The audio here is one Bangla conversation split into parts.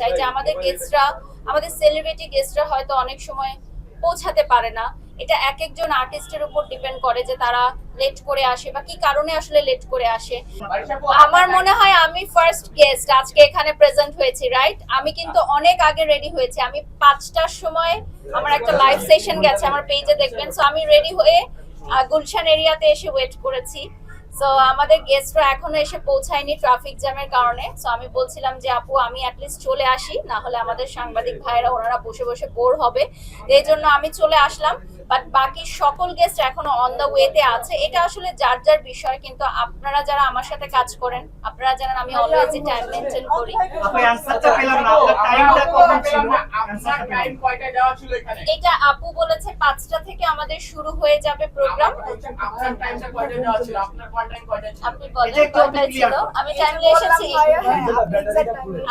চাই যে আমাদের গেস্টরা আমাদের সেলিব্রিটি গেস্টরা হয়তো অনেক সময় পৌঁছাতে পারে না। এটা এক একজন আর্টিস্টের উপর ডিপেন্ড করে যে তারা লেট করে আসে বা কি কারণে আসলে লেট করে আসে। আমার মনে হয় আমি ফার্স্ট গেস্ট আজকে এখানে প্রেজেন্ট হয়েছি রাইট আমি কিন্তু অনেক আগে রেডি হয়েছি। আমি পাঁচটার সময় আমার একটা লাইভ সেশন গেছে, আমার পেজে দেখবেন। সো আমি রেডি হয়ে গুলশান এরিয়াতে এসে ওয়েট করেছি। সো আমাদের গেস্টরা এখনও এসে পৌঁছায়নি ট্রাফিক জ্যামের কারণে। সো আমি বলছিলাম যে আপু আমি অ্যাটলিস্ট চলে আসি না হলে আমাদের সাংবাদিক ভাইরা ওনারা বসে বসে বোর হবে। এই জন্য আমি চলে আসলাম। বাট বাকি সকল গেস্ট এখনও অন দ্য ওয়েতে আছে। এটা আসলে যার যার বিষয় কিন্তু আপনারা যারা আমার সাথে কাজ করেন আপনারা জানেন আমি অলওয়েজই টাইম মেনটেন করি। এখানে? এটা আপু বলেছে পাঁচটা থেকে আমাদের শুরু হয়ে যাবে প্রোগ্রাম টাইম আপনি বলেন ছিল? আমি টাইমলি এসেছি।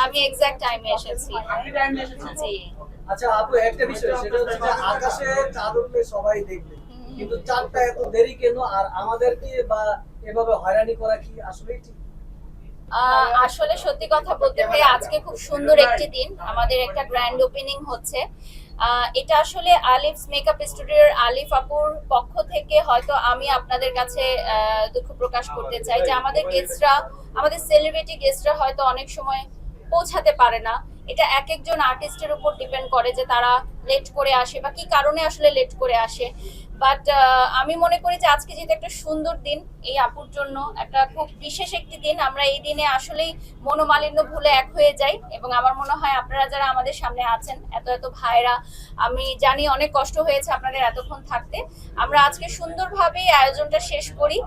আমি এক্সাক্ট টাইমে এসেছি। টাইম জি। আচ্ছা আপু একটা বিষয় সেটা হচ্ছে যে আকাশে চাঁদ উঠলে সবাই দেখবে। কিন্তু চাঁদটা এত দেরি কেন? আর আমাদেরকে বা এভাবে হয়রানি করা কি আসলেই ঠিক? আহ, আসলে সত্যি কথা বলতে ভাই আজকে খুব সুন্দর একটি দিন। আমাদের একটা গ্র্যান্ড ওপেনিং হচ্ছে। এটা আসলে আলিফ মেকআপ স্টুডিওর আলিফ আপুর পক্ষ থেকে হয়তো আমি আপনাদের কাছে দুঃখ প্রকাশ করতে চাই যে আমাদের গেস্টরা আমাদের সেলিব্রিটি গেস্টরা হয়তো অনেক সময় পৌঁছাতে পারে না। এটা এক একজন আর্টিস্টের উপর ডিপেন্ড করে যে তারা লেট করে আসে বা কি কারণে আসলে লেট করে আসে। বাট আমি মনে করি যে আজকে যেহেতু একটা সুন্দর দিন এই আপুর জন্য, একটা খুব বিশেষ একটি দিন, আমরা এই দিনে আসলেই মনোমালিন্য ভুলে এক হয়ে যাই এবং আমার মনে হয় আপনারা যারা আমাদের সামনে আছেন, এত এত ভাইরা, আমি জানি অনেক কষ্ট হয়েছে আপনাদের এতক্ষণ থাকতে। আমরা আজকে সুন্দরভাবে আয়োজনটা শেষ করি।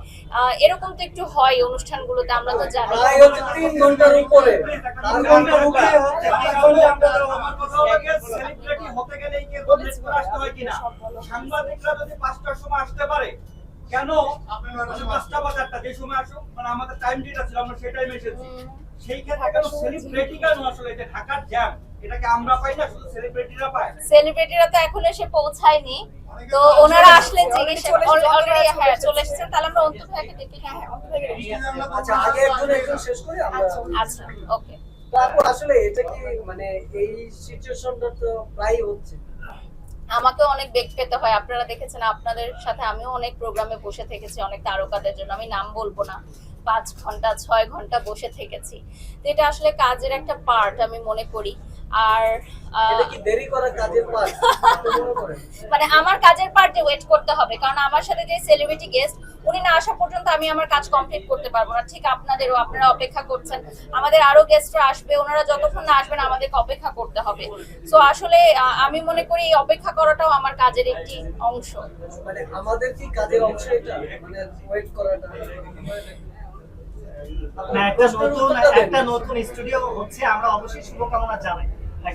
এরকম তো একটু হয় অনুষ্ঠানগুলোতে, আমরা তো জানি। সেলিব্রিটি হতে গেলে কি এরকম লেট করে আসতে হয় কিনা? সাংবাদিকরা যদি পাঁচটার সময় আসতে পারে কেন? মানে পাঁচটা বা চারটা যে সময় আসুক মানে আমাদের টাইম যেটা ছিল আমরা সেই টাইমে এসেছি। সেই ক্ষেত্রে কেন সেলিব্রিটি কেন আসলে এটা ঢাকার জ্যাম এটাকে আমরা পাই না শুধু সেলিব্রিটিরা পায়? সেলিব্রিটিরা তো এখন এসে পৌঁছায়নি। তো ওনারা আসলে জিজ্ঞেস অলরেডি হ্যাঁ চলে এসেছেন তাহলে আমরা অন্তত ডেকে হ্যাঁ আচ্ছা আগে একজন একজন শেষ করি আমরা আচ্ছা ওকে। আসলে এটা কি মানে এই সিচুয়েশনটা তো প্রায় হচ্ছে? আমাকে অনেক বেগ পেতে হয়। আপনারা দেখেছেন আপনাদের সাথে আমিও অনেক প্রোগ্রামে বসে থেকেছি অনেক তারকাদের জন্য। আমি নাম বলব না। পাঁচ ঘণ্টা ছয় ঘণ্টা বসে থেকেছি। তো এটা আসলে কাজের একটা পার্ট আমি মনে করি। আর মনে মানে আমার কাজের পার্টে ওয়েট করতে হবে। কারণ আমার সাথে যে সেলিব্রিটি গেস্ট উনি না আসা পর্যন্ত আমি আমার কাজ কমপ্লিট করতে পারব না। ঠিক আপনাদেরও আপনারা অপেক্ষা করছেন। আমাদের আরও গেস্টরা আসবে ওনারা যতক্ষণ না আসবেন আমাদেরকে অপেক্ষা করতে হবে। সো আসলে আমি মনে করি এই অপেক্ষা করাটাও আমার কাজের একটি অংশ। মানে আমাদের কি কাজের অংশ এটা? মানে ওয়েট করাটা? একটা নতুন একটা নতুন স্টুডিও হচ্ছে আমরা অবশ্যই শুভকামনা জানাই।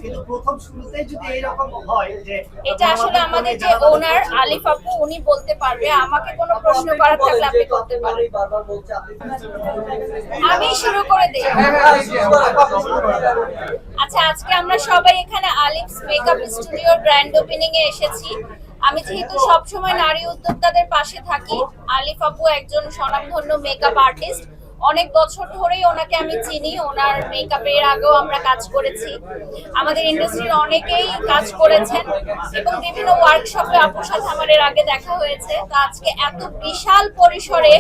কিন্তু প্রথম শুরুতেই যদি এইরকম হয় যে এটা আসলে আমাদের যে ওনার আলিফ আপু উনি বলতে পারবে আমাকে কোনো প্রশ্ন করার থাকলে আপনি করতে পারেন। আমি শুরু করে দিই। আচ্ছা আজকে আমরা সবাই এখানে আলিফস মেকআপ স্টুডিওর গ্র্যান্ড ওপেনিং এ এসেছি। আমি যেহেতু সবসময় নারী উদ্যোক্তাদের পাশে থাকি আলিফ আপু একজন স্বনামধন্য মেকআপ আর্টিস্ট অনেক বছর ধরেই ওনাকে আমি চিনি। ওনার মেকআপের আগেও আমরা কাজ করেছি। আমাদের ইন্ডাস্ট্রির অনেকেই কাজ করেছেন এবং বিভিন্ন ওয়ার্কশপে আপুর সাথে আমার এর আগে দেখা হয়েছে। তো আজকে এত বিশাল পরিসরে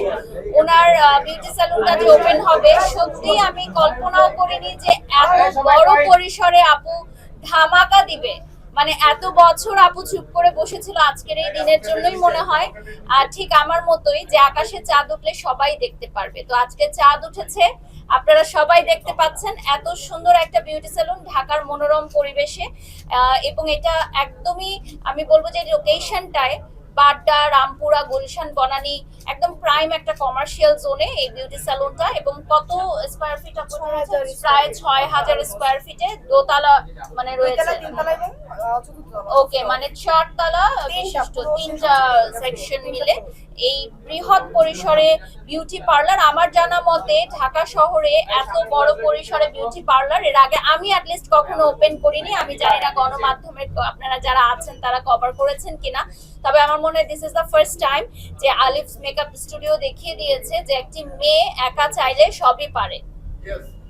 ওনার বিউটি স্যালুনটা যে ওপেন হবে, সত্যি আমি কল্পনাও করিনি যে এত বড় পরিসরে আপু ধামাকা দিবে। মানে এত বছর আপু চুপ করে বসেছিল আজকের এই দিনের জন্যই মনে হয়। আর ঠিক আমার মতোই যে আকাশে চাঁদ উঠলে সবাই দেখতে পারবে। তো আজকে চাঁদ উঠেছে আপনারা সবাই দেখতে পাচ্ছেন এত সুন্দর একটা বিউটি সেলুন ঢাকার মনোরম পরিবেশে। এবং এটা একদমই আমি বলব যে লোকেশনটায় বাড্ডা রামপুরা গুলশান বনানী একদম প্রাইম একটা কমার্শিয়াল জোনে এই বিউটি স্যালুনটা এবং কত স্কোয়ার ফিট প্রায় ছয় হাজার স্কোয়ার ফিটে দোতলা মানে রয়েছে। ওকে মানে চারতলা, বিশিষ্ট তিনটা সেকশন মিলে এই বৃহৎ পরিসরে বিউটি পার্লার আমার জানা মতে ঢাকা শহরে এত বড় পরিসরে বিউটি পার্লার এর আগে আমি অ্যাটলিস্ট কখনো ওপেন করিনি। আমি জানি না গণমাধ্যমের আপনারা যারা আছেন তারা কভার করেছেন কিনা। তবে আমার মনে হয় this is the first time যে আলিফ মেকআপ স্টুডিও দেখিয়ে দিয়েছে যে একটি মেয়ে একা চাইলে সবই পারে।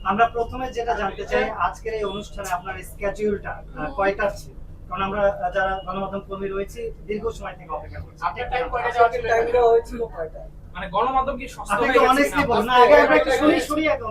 আমরা প্রথমে যেটা জানতে চাই, আজকের এই অনুষ্ঠানে আপনার স্কেডিউলটা কয়টার ছিল? কারণ আমরা যারা গণমাধ্যম কর্মী রয়েছি দীর্ঘ সময় থেকে অপেক্ষা করছি। আপনার টাইম কয়টা দেওয়া ছিল টাইম হয়েছিল কয়টা? মানে গণমাধ্যম কি সস্তা হয়ে গেছে অনেস্টলি বলুন না আগে আমরা একটু শুনি শুনি